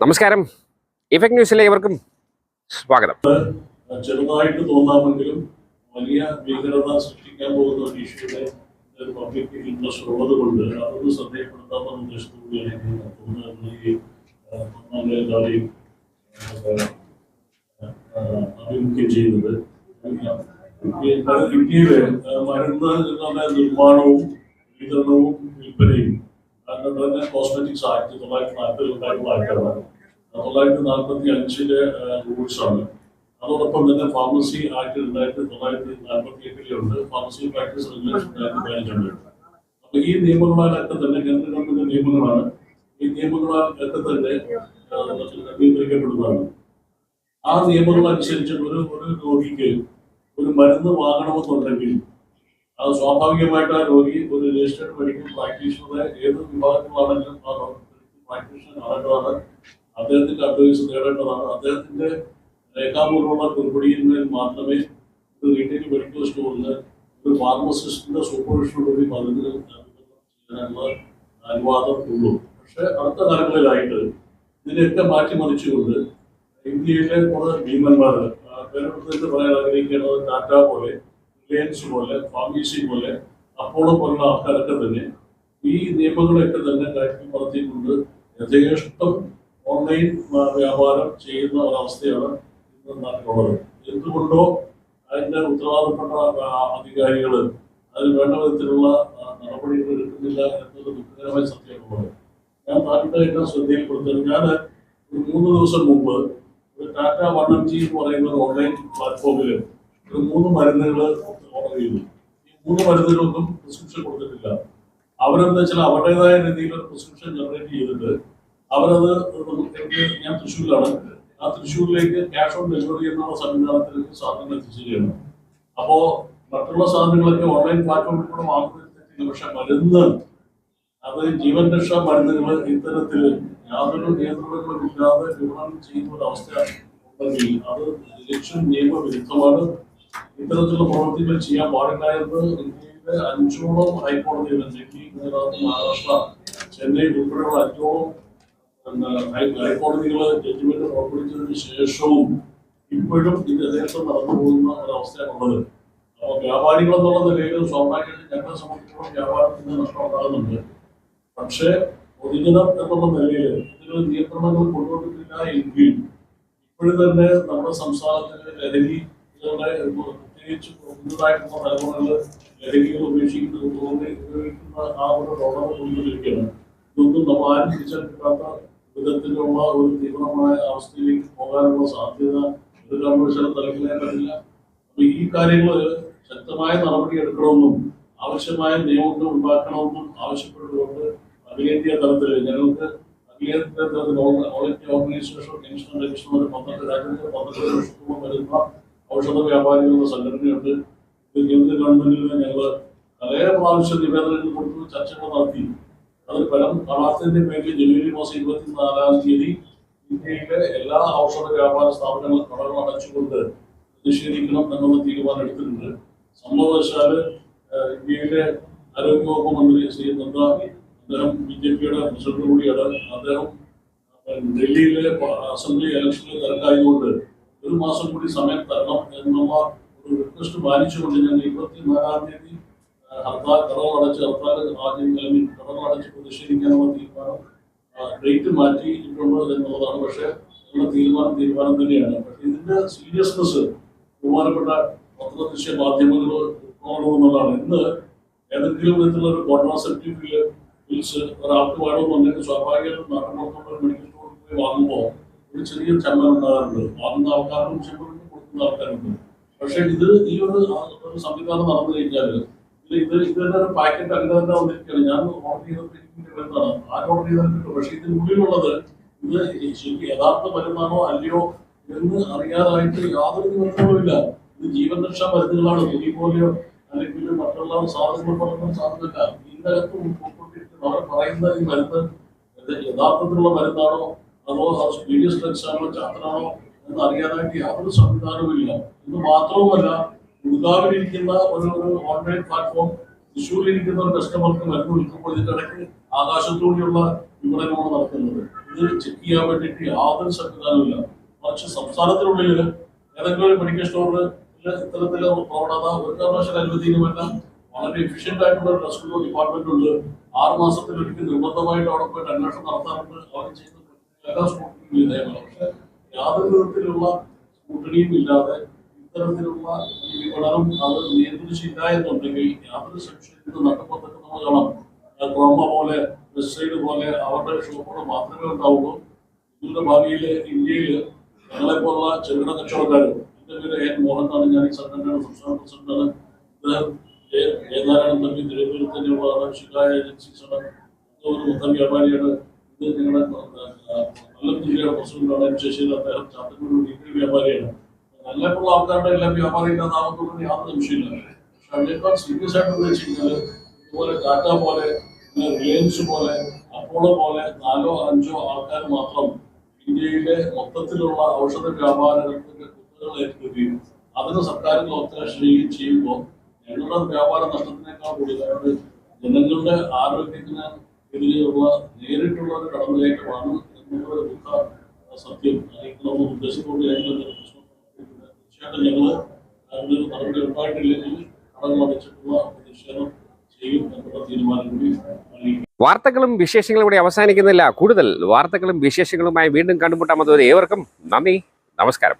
നമസ്കാരം. ഇഫക്ട് ന്യൂസിലെ ഇവർക്കും സ്വാഗതം. ചെറുതായിട്ട് തോന്നാമെങ്കിലും വലിയ ഭീകരത സൃഷ്ടിക്കാൻ പോകുന്ന ഒരു ഇഷ്യൂടെ പബ്ലിക് ഇൻട്രസ്റ്റ് ഉള്ളത് കൊണ്ട് അതൊന്ന് ശ്രദ്ധയപ്പെടുത്താത്ത ഉദ്ദേശത്തോടുകൂടിയാണ് നമ്മുടെ എല്ലാവരെയും അഭിമുഖ്യം ചെയ്യുന്നത്. ഇന്ത്യയിലെ മരുന്ന് നിർമ്മാണവും വിതരണവും വിൽപ്പനയും തന്നെ കോസ്മെറ്റിക്സ് ആക്ട് തൊള്ളായിരത്തി നാൽപ്പതിൽ ഉണ്ടായിട്ടുള്ള ആക്ടാണ് തൊള്ളായിരത്തി നാൽപ്പത്തി അഞ്ചിലെ റൂൾസാണ് അതോടൊപ്പം തന്നെ ഫാർമസി ആക്ട് രണ്ടായിരത്തി തൊള്ളായിരത്തി നാൽപ്പത്തി ഫാർമസി പ്രാക്ടീസ് റെഗുലേഷൻ രണ്ടായിരത്തി പതിനഞ്ചുണ്ട് അപ്പൊ ഈ നിയമങ്ങളാലൊക്കെ തന്നെ കേന്ദ്ര ഗവൺമെന്റ് നിയമങ്ങളാണ്. ഈ നിയമങ്ങളൊക്കെ തന്നെ നിയന്ത്രിക്കപ്പെടുന്നതാണ് ആ നിയമങ്ങൾ അനുസരിച്ച് ഒരു ഒരു രോഗിക്ക് ഒരു മരുന്ന് വാങ്ങണമെന്നുണ്ടെങ്കിൽ അത് സ്വാഭാവികമായിട്ട് ആ രോഗി ഒരു രജിസ്റ്റേഡ് മെഡിക്കൽ പ്രാക്ടീഷണറെ ഏത് വിഭാഗത്തിലാണെങ്കിലും ആ പ്രാക്ടീഷണർ ആകേണ്ടതാണ് അദ്ദേഹത്തിന്റെ അഡ്വൈസ് നേടേണ്ടതാണ്. അദ്ദേഹത്തിന്റെ രേഖാമൂലമുള്ള കുറുപടിയിന്മേൽ മാത്രമേ ഒരു റീറ്റെയിൽ മെഡിക്കൽ സ്റ്റോറിൽ ഒരു ഫാർമസിസ്റ്റിന്റെ സൂപ്പർവിഷനോടുകൂടി മരുന്നുകൾ ചെയ്യാനുള്ള അനുവാദം ഉള്ളൂ. പക്ഷെ അടുത്ത കാലങ്ങളിലായിട്ട് ഇതിനെയൊക്കെ മാറ്റിമറിച്ചുകൊണ്ട് ഇന്ത്യയിലെ കുറേ ഭീമന്മാർ പേരെടുത്ത് പറയാൻ ആഗ്രഹിക്കേണ്ടത് ടാറ്റ പോലെ റിലയൻസ് പോലെ ഫാർമസി പോലെ അപ്പോളോ പോലുള്ള ആൾക്കാരൊക്കെ തന്നെ ഈ നിയമങ്ങളൊക്കെ തന്നെ കയറ്റി പറത്തിക്കൊണ്ട് യഥേഷ്ടം ഓൺലൈൻ വ്യാപാരം ചെയ്യുന്ന ഒരവസ്ഥയാണ് ഇന്ന് നാട്ടിലുള്ളത് എന്തുകൊണ്ടോ അതിന്റെ ഉത്തരവാദപ്പെട്ട അധികാരികൾ അതിന് വേണ്ട വിധത്തിലുള്ള നടപടികൾ എടുക്കുന്നില്ല എന്നത് ദുഃഖകരമായ സത്യമാണ്. ഞാൻ നാട്ടിലെ എല്ലാം ശ്രദ്ധയിൽപ്പെടുത്തുന്നത്. ഞാൻ ഒരു മൂന്ന് ദിവസം മുമ്പ് ഒരു ടാറ്റ വൺ എം ജി എന്ന് പറയുന്ന ഒരു ഓൺലൈൻ പ്ലാറ്റ്ഫോമിൽ ഒരു മൂന്ന് മരുന്നുകൾ ചെയ്തു ഈ മൂന്ന് മരുന്നിനൊന്നും പ്രിസ്ക്രിപ്ഷൻ കൊടുത്തിട്ടില്ല. അവരെന്താ വെച്ചാൽ അവരുടേതായ രീതിയിൽ ഒരു പ്രിസ്ക്രിപ്ഷൻ ജനറേറ്റ് ചെയ്തിട്ട് അവരത് എനിക്ക് ഞാൻ തൃശ്ശൂരിലാണ്. ആ തൃശ്ശൂരിലേക്ക് ക്യാഷ് ഓൺ ഡെലിവറി എന്നുള്ള സംവിധാനത്തിലേക്ക് സാധനങ്ങൾ എത്തിച്ചിരിക്കുകയാണ്. അപ്പോ മറ്റുള്ള സാധനങ്ങളൊക്കെ ഓൺലൈൻ പ്ലാറ്റ്ഫോമിൽ കൂടെ വാങ്ങുന്നില്ല പക്ഷെ മരുന്ന് അത് ജീവൻ രക്ഷാ മരുന്നുകൾ ഇത്തരത്തിൽ യാതൊരു നിയന്ത്രണങ്ങളും ഇല്ലാതെ വിപണനം ചെയ്യുന്ന ഒരു അവസ്ഥ ഉണ്ടെങ്കിൽ അത് ലക്ഷ്യം നിയമവിരുദ്ധമാണ്. ഇത്തരത്തിലുള്ള പ്രവൃത്തികൾ ചെയ്യാൻ പാടില്ല ഇന്ത്യയിലെ അഞ്ചോളം ഹൈക്കോടതികൾ ഡൽഹി ഗുജറാത്ത് മഹാരാഷ്ട്ര ചെന്നൈ ഉൾപ്പെടെയുള്ള അഞ്ചോളം ഹൈക്കോടതികൾ ജഡ്ജിമെന്റ് പുറപ്പെടുവിച്ചതിന് ശേഷവും ഇപ്പോഴും ഇത് യഥേഷ്ടം നടന്നു പോകുന്ന ഒരവസ്ഥയാണുള്ളത്. അപ്പോൾ വ്യാപാരികൾ എന്നുള്ള നിലയിൽ സ്വാഭാവികമായിട്ട് ഞങ്ങളെ സംബന്ധിച്ചിടത്തോളം വ്യാപാരത്തിന് നഷ്ടം ഉണ്ടാകുന്നുണ്ട്. പക്ഷേ പൊതുജനം എന്നുള്ള നിലയിൽ ഇതിന് നിയന്ത്രണങ്ങൾ കൊണ്ടുവന്നിട്ടില്ല എങ്കിൽ ഇപ്പോഴും തന്നെ നമ്മുടെ സംസ്ഥാനത്തിന് ലഹരി പ്രത്യേകിച്ച് പുതുതായിട്ടുള്ള തലമുറകൾ ലഹരികൾ ഉപേക്ഷിക്കുന്ന ഉപയോഗിക്കുന്ന ആ ഒരു പ്രവണത കൊണ്ടുവരികയാണ് ഇതൊന്നും നമ്മൾ ആരും തിരിച്ചറിയാത്ത വിധത്തിലുള്ള ഒരു തീവ്രമായ അവസ്ഥയിലേക്ക് പോകാനുള്ള സാധ്യത ഒരു പറ്റില്ല അപ്പൊ ഈ കാര്യങ്ങൾ ശക്തമായ നടപടി എടുക്കണമെന്നും ആവശ്യമായ നിയമങ്ങൾ ഉണ്ടാക്കണമെന്നും ആവശ്യപ്പെട്ടുകൊണ്ട് അഖിലേന്ത്യാ തലത്തിൽ ഞങ്ങൾക്ക് അഖിലേന്ത്യാ തലത്തിൽ all- India organisation commissioner commissioner പന്ത്രണ്ട് രാജ്യത്തെ പന്ത്രണ്ട് ലക്ഷത്തോളം വരുന്ന ഔഷധ വ്യാപാരികളുടെ സംഘടനയുണ്ട്. ഇത് കേന്ദ്ര ഗവൺമെന്റിൽ ഞങ്ങൾ പല പ്രാവശ്യം നിവേദനങ്ങൾ കൊടുത്ത് ചർച്ചകൾ നടത്തി. അത് ഫലം കാണാത്തതിന്റെ പേരിൽ ജനുവരി മാസം ഇരുപത്തിനാലാം തീയതി ഇന്ത്യയിലെ എല്ലാ ഔഷധ വ്യാപാര സ്ഥാപനങ്ങളും കടകൾ അടച്ചുകൊണ്ട് നിഷേധിക്കണം എന്നുള്ള തീരുമാനം എടുത്തിട്ടുണ്ട്. സംഭവവശാൽ ഏഹ്, ഇന്ത്യയിലെ ആരോഗ്യവകുപ്പ് മന്ത്രി ശ്രീ നദ്ദ അദ്ദേഹം ബി ജെ പിയുടെ പ്രസിഡന്റ് കൂടിയാണ് അദ്ദേഹം ഡൽഹിയിലെ അസംബ്ലി ഇലക്ഷനിൽ തിരക്കായതുകൊണ്ട് ഒരു മാസം കൂടി സമയം തരണം എന്നുള്ള ഒരു റിക്വസ്റ്റ് മാനിച്ചുകൊണ്ട് ഞങ്ങൾ ഇരുപത്തിനാലാം തീയതി ഹർത്താൽ കടകൾ അടച്ച് ഹർത്താൽ ആദ്യം അല്ലെങ്കിൽ കടകൾ അടച്ച് പ്രതിഷേധിക്കാനുള്ള തീരുമാനം ഡേറ്റ് മാറ്റിയിട്ടുണ്ട് എന്നുള്ളതാണ്. പക്ഷേ ഉള്ള തീരുമാനം തീരുമാനം തന്നെയാണ്. പക്ഷേ ഇതിന്റെ സീരിയസ്നെസ് ബഹുമാനപ്പെട്ട പത്രദൃശ്യ മാധ്യമങ്ങൾ എന്നുള്ളതാണ്. ഇന്ന് ഏതെങ്കിലും വിധത്തിലുള്ള ഒരു കോൺട്രാസെപ്റ്റീവ് ബിൽസ് ഒരാൾക്ക് വേണമെന്നുണ്ടെങ്കിൽ സ്വാഭാവികമായിട്ടും നാട്ടിൻപുറത്തുള്ള മെഡിക്കൽ സ്റ്റോറിൽ പോയി വാങ്ങുമ്പോൾ ഒരു ചെറിയ ചലനം ഉണ്ടാകാറുണ്ട് വാങ്ങുന്ന ആൾക്കാർക്കും ചെമ്മുണ്ട് കൊടുക്കുന്ന ആൾക്കാരുണ്ട്. പക്ഷേ ഇത് ഈ ഒരു സംവിധാനം നടന്നു കഴിഞ്ഞാൽ ഇത് ഇത് ഇത് തന്നെ ഒരു പാക്കറ്റ് അങ്ങനെ തന്നെ വന്നിരിക്കുകയാണ്. ഞാൻ ഓർഡർ ചെയ്തപ്പോൾ എനിക്ക് വരുന്നതാണ് ആരും ഓർഡർ ചെയ്താലും കിട്ടും പക്ഷേ ഇതിനുള്ളിലുള്ളത് ഇത് ശരിക്കും യഥാർത്ഥ മരുന്നാണോ അല്ലയോ എന്ന് അറിയാതായിട്ട് യാതൊരു നിബന്ധനകളുമില്ല ഇത് ജീവൻ രക്ഷാ മരുന്നുകളാണ്. ഇനി പോലെയോ അല്ലെങ്കിൽ മറ്റുള്ള സാധനങ്ങൾ പറയുന്ന സാധനമല്ല. ഇതിനകത്ത് ഉൾക്കൊണ്ടിരിക്കുന്ന പറയുന്ന ഈ മരുന്ന് യഥാർത്ഥത്തിലുള്ള മരുന്നാണോ അതോ ഡ്രഗ്സ് ആണോ ചാത്തനാണോ എന്ന് അറിയാനായിട്ട് യാതൊരു സംവിധാനവുമില്ല ഇത് മാത്രവുമല്ല ഒരു ഒരു ഓൺലൈൻ പ്ലാറ്റ്ഫോം തൃശ്ശൂരിലിരിക്കുന്ന ഒരു കസ്റ്റമർക്ക് മരുന്ന് വിൽക്കുമ്പോൾ ഇതിന്റെ ആകാശത്തൂടെയുള്ള വിപണനമാണ് നടക്കുന്നത്. ഇത് ചെക്ക് ചെയ്യാൻ വേണ്ടിയിട്ട് യാതൊരു സംസ്ഥാനത്തിനുള്ളിൽ ഏതെങ്കിലും ഒരു മെഡിക്കൽ സ്റ്റോറിൽ ഇത്തരത്തിലെ പ്രവണത ഒരു കാരണവശാലും അനുവദിക്കുമല്ല വളരെ എഫിഷ്യന്റ് ആയിട്ടുള്ള ഒരു റെസ്ക്യൂ ഡിപ്പാർട്ട്മെന്റ് ഉണ്ട്. ആറ് നിർബന്ധമായിട്ട് അവിടെ പോയിട്ട് അന്വേഷണം നടത്താറുണ്ട്. അവർ ചെയ്യുന്ന എല്ലാ സ്കൂട്ടിനും വിധേയമാണ് പക്ഷെ യാതൊരു വിധത്തിലുള്ള സ്കൂട്ടണിയും ഇല്ലാതെ ഇത്തരത്തിലുള്ള ഈ വിപണനം അത് നിയന്ത്രിച്ചില്ല എന്നുണ്ടെങ്കിൽ യാതൊരു സംശയത്തിനും നടപ്പത്തൊക്കെ നമ്മൾ കാണാം ക്രോമ പോലെ വെസ്റ്റ്സൈഡ് പോലെ അവരുടെ ഷോപ്പുകൾ മാത്രമേ ഉണ്ടാവുള്ളൂ. ഇതിന്റെ ഭാവിയിൽ ഇന്ത്യയിൽ ഞങ്ങളെപ്പോലുള്ള ചെറുകിട കച്ചവടക്കാരും എന്റെ പേര് എൻ മോഹൻ എന്നാണ് ഞാൻ ഈ സംഘടനയുടെ സംസ്ഥാന പ്രസിഡന്റാണ്. ഇദ്ദേഹം ജയ- ജയനാരായണൻ തമ്പി തിരുവനന്തപുരത്ത് തന്നെയുള്ളതാണ് ഷിക്കായ ഏജൻസീസാണ്. ഒരു മൊത്തം വ്യാപാരിയാണ്. ഇത് ഞങ്ങളുടെ ജില്ലയുടെ പ്രസിഡന്റാണ് ശശീന്ദ്രൻ അദ്ദേഹം ചാത്തന്നൂർ വീട്ടിൽ വ്യാപാരിയാണ്. നല്ലപ്പോൾ ആൾക്കാരുടെ എല്ലാം വ്യാപാരിയുടെ ഇല്ലാതാകുന്നതുകൊണ്ട് യാതൊരു വിഷയമില്ല പക്ഷെ അതിനേക്കാൾ സീരിയസ് ആയിട്ട് വെച്ച് ഇതുപോലെ ടാറ്റ പോലെ റിലയൻസ് പോലെ അപ്പോളോ പോലെ നാലോ അഞ്ചോ ആൾക്കാർ മാത്രം ഇന്ത്യയിലെ മൊത്തത്തിലുള്ള ഔഷധ വ്യാപാരത്തിന്റെ കുത്തകൾ ഏറ്റെടുക്കുകയും അതിന് സർക്കാരിന്റെ ഒത്താശ ചെയ്യുമ്പോൾ ഞങ്ങളുടെ വ്യാപാര നഷ്ടത്തിനേക്കാൾ കൂടുതലായിട്ട് ജനങ്ങളുടെ ആരോഗ്യത്തിന് എതിരെയുള്ള നേരിട്ടുള്ള ഒരു ദുഃഖ സത്യം അറിയിക്കണമെന്ന് ഉദ്ദേശിച്ചുകൊണ്ട് ഞങ്ങൾ തീർച്ചയായിട്ടും ഞങ്ങൾ അതിന് നടപടി ഉണ്ടായിട്ടില്ലെങ്കിൽ കടന്നു അടച്ചിട്ടുള്ള പ്രതിഷേധം ചെയ്യും എന്നുള്ള തീരുമാനം കൂടി വാർത്തകളും വിശേഷങ്ങളും ഇവിടെ അവസാനിക്കുന്നില്ല. കൂടുതൽ വാർത്തകളും വിശേഷങ്ങളുമായി വീണ്ടും കണ്ടുമുട്ടാമത് ഏവർക്കും നന്ദി. നമസ്കാരം.